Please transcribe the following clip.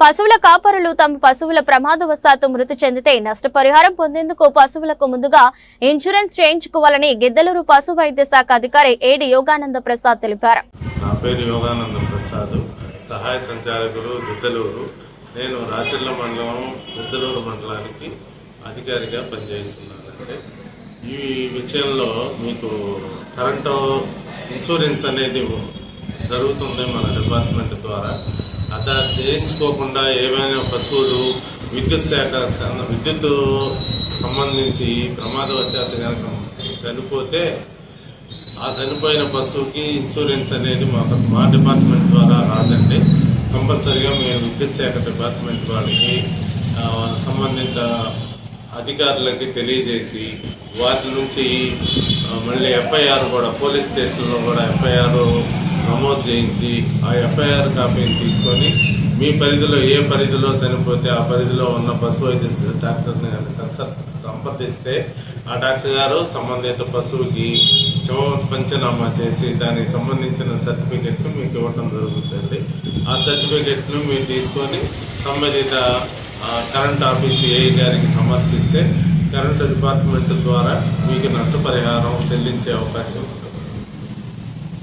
పశువుల కాపరులు తమ పశువుల ప్రమాదవశాత్తు మృతి చెందితే నష్టపరిహారం పొందేందుకు పశువులకు ముందుగా ఇన్సూరెన్స్ చేయించుకోవాలని గిద్దలూరు పశు వైద్య శాఖ అధికారి ఏడి యోగానంద ప్రసాద్ తెలిపారు. నా పేరు యోగానంద ప్రసాద్. సహాయ సంచాలకులు గిద్దలూరు. నేను రాచర్ల మండలం గిద్దలూరు మండలానికి అధికారిగా పనిచేస్తున్నానంటే ఈ విషయంలో మీకు కరెంటు ఇన్సూరెన్స్ అనేది జరుగుతుంది మన డిపార్ట్మెంట్ ద్వారా. అదా చేయించుకోకుండా ఏవైనా పశువులు విద్యుత్ శాఖ విద్యుత్ సంబంధించి ప్రమాదవశాత్తు కనుక చనిపోతే ఆ చనిపోయిన పశువుకి ఇన్సూరెన్స్ అనేది మా మా డిపార్ట్మెంట్ ద్వారా రాదండి. కంపల్సరిగా మేము విద్యుత్ శాఖ డిపార్ట్మెంట్ వాళ్ళకి సంబంధిత అధికారులకి తెలియజేసి వాటి నుంచి మళ్ళీ ఎఫ్ఐఆర్ కూడా పోలీస్ స్టేషన్లో కూడా ఎఫ్ఐఆర్ నమోదు చేయించి ఆ ఎఫ్ఐఆర్ కాపీని తీసుకొని మీ పరిధిలో ఏ పరిధిలో చనిపోతే ఆ పరిధిలో ఉన్న పశు వైద్య డాక్టర్ని కానీ కన్సల్ట్ సంప్రదిస్తే ఆ డాక్టర్ గారు సంబంధిత పశువుకి శవ పంచనామా చేసి దానికి సంబంధించిన సర్టిఫికెట్ను మీకు ఇవ్వడం జరుగుతుంది. ఆ సర్టిఫికెట్ను మీరు తీసుకొని సంబంధిత కరెంట్ ఆఫీస్ ఏఈ గారికి సమర్పిస్తే కరెంట్ డిపార్ట్మెంట్ ద్వారా మీకు నష్టపరిహారం చెల్లించే అవకాశం